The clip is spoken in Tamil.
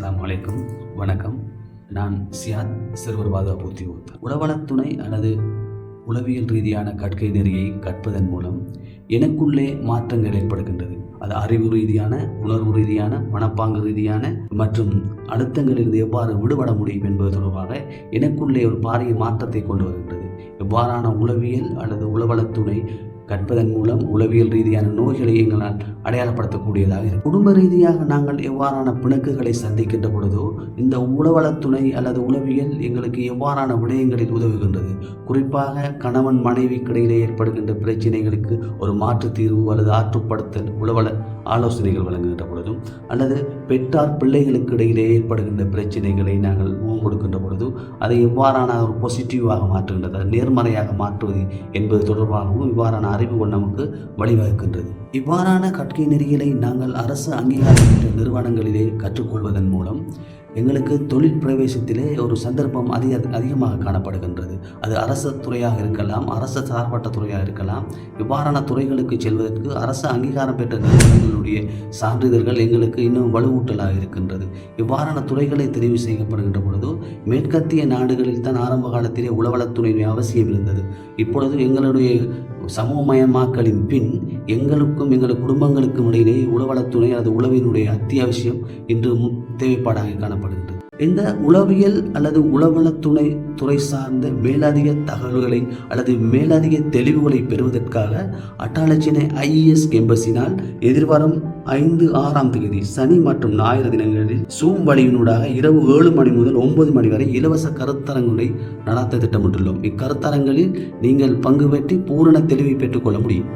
அஸ்லாம் அலைக்கும். வணக்கம். நான் சியாத் சிறுவர் பாதுகாப்பு உத்தியோகத்தர் உளவளத்துணை அல்லது உளவியல் ரீதியான கற்கை நெறியை கற்பதன் மூலம் எனக்குள்ளே மாற்றங்கள் ஏற்படுகின்றது. அது அறிவு ரீதியான உணர்வு ரீதியான மனப்பாங்கு ரீதியான மற்றும் அழுத்தங்களிலிருந்து எவ்வாறு விடுபட முடியும் என்பது தொடர்பாக எனக்குள்ளே ஒரு பாரிய மாற்றத்தை கொண்டு வருகின்றது. எவ்வாறான உளவியல் அல்லது உளவளத்துணை கற்பதன் மூலம் உளவியல் ரீதியான நோய்களை எங்களால் அடையாளப்படுத்தக்கூடியதாக இருக்கும் குடும்ப ரீதியாக நாங்கள் எவ்வாறான பிணக்குகளை சந்திக்கின்ற பொழுதோ இந்த உளவளத்துணை அல்லது உளவியல் எங்களுக்கு எவ்வாறான விடயங்களில் உதவுகின்றது? குறிப்பாக கணவன் மனைவிக்கிடையிலே ஏற்படுகின்ற பிரச்சனைகளுக்கு ஒரு மாற்று தீர்வு அல்லது ஆற்றுப்படுத்தல் உளவள ஆலோசனைகள் வழங்குகின்ற பொழுதும் அல்லது பெற்றார் பிள்ளைகளுக்கு இடையிலே ஏற்படுகின்ற பிரச்சனைகளை நாங்கள் முகம் கொடுக்கின்ற பொழுது அதை எவ்வாறான ஒரு பாசிட்டிவாக மாற்றுகின்றது அது நேர்மறையாக மாற்றுவது என்பது தொடர்பாகவும் இவ்வாறான அறிவு நமக்கு வழிவகுக்கின்றது. இவ்வாறான கற்கை நெறிகளை நாங்கள் அரசு அங்கீகாரம் பெற்ற நிறுவனங்களிலே கற்றுக்கொள்வதன் மூலம் எங்களுக்கு தொழில் பிரவேசத்திலே ஒரு சந்தர்ப்பம் அதிக அதிகமாக காணப்படுகின்றது. அது அரசு துறையாக இருக்கலாம் அரசு சார்பற்ற துறையாக இருக்கலாம். இவ்வாறான துறைகளுக்கு செல்வதற்கு அரசு அங்கீகாரம் பெற்ற நிறுவனங்களுடைய சான்றிதழ்கள் எங்களுக்கு இன்னும் வலுவூட்டலாக இருக்கின்றது. இவ்வாறான துறைகளை தெரிவு செய்யப்படுகின்ற பொழுது மேற்கத்திய நாடுகளில் தான் ஆரம்ப காலத்திலே உளவளத்துறையின் அவசியம் இருந்தது. இப்பொழுது எங்களுடைய சமூகமயமாக்கலின் பின் எங்களுக்கும் எங்கள் குடும்பங்களுக்கும் இடையிலே உளவளத்துறை அல்லது உளவினுடைய அத்தியாவசியம் இன்று தேவைப்பாடாக காணப்படுகிறது. இந்த உளவியல் அல்லது உளவளத்துணை துறை சார்ந்த மேலதிக தகவல்களை அல்லது மேலதிக தெளிவுகளை பெறுவதற்காக அட்டாளச்சினை ஐஇஎஸ் கேம்பஸினால் எதிர்வரும் ஐந்து ஆறாம் தேதி சனி மற்றும் ஞாயிறு தினங்களில் சூம் வழியினூடாக இரவு ஏழு மணி முதல் ஒன்பது மணி வரை இலவச கருத்தரங்குகளை நடத்த திட்டமிட்டுள்ளோம். இக்கருத்தரங்களில் நீங்கள் பங்கு பெற்றி பூரண தெளிவை பெற்றுக்கொள்ள முடியும்.